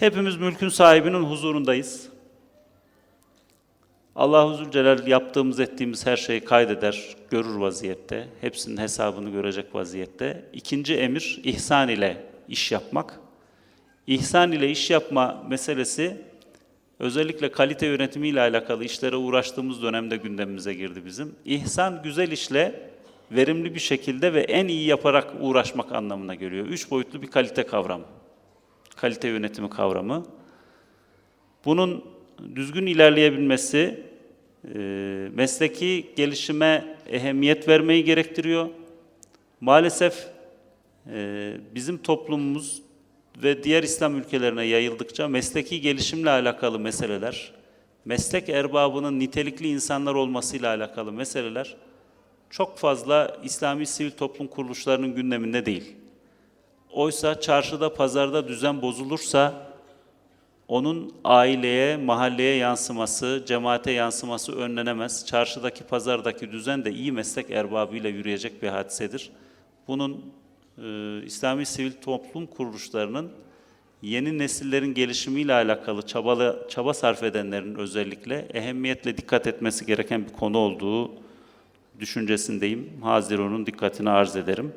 Hepimiz mülkün sahibinin huzurundayız. Allah Zülcelal yaptığımız ettiğimiz her şeyi kaydeder, görür vaziyette. Hepsinin hesabını görecek vaziyette. İkinci emir ihsan ile iş yapmak. İhsan ile iş yapma meselesi özellikle kalite yönetimiyle alakalı işlere uğraştığımız dönemde gündemimize girdi bizim. İhsan güzel işle verimli bir şekilde ve en iyi yaparak uğraşmak anlamına geliyor. Üç boyutlu bir kalite kavramı. Kalite yönetimi kavramı. Bunun düzgün ilerleyebilmesi e, mesleki gelişime ehemmiyet vermeyi gerektiriyor. Maalesef e, bizim toplumumuz ve diğer İslam ülkelerine yayıldıkça mesleki gelişimle alakalı meseleler, meslek erbabının nitelikli insanlar olmasıyla alakalı meseleler çok fazla İslami sivil toplum kuruluşlarının gündeminde değil. Oysa çarşıda, pazarda düzen bozulursa onun aileye, mahalleye yansıması, cemaate yansıması önlenemez. Çarşıdaki, pazardaki düzen de iyi meslek erbabıyla yürüyecek bir hadisedir. Bunun e, İslami sivil toplum kuruluşlarının yeni nesillerin gelişimiyle alakalı çabalı, çaba sarf edenlerin özellikle ehemmiyetle dikkat etmesi gereken bir konu olduğu düşüncesindeyim. Haziro'nun dikkatini arz ederim.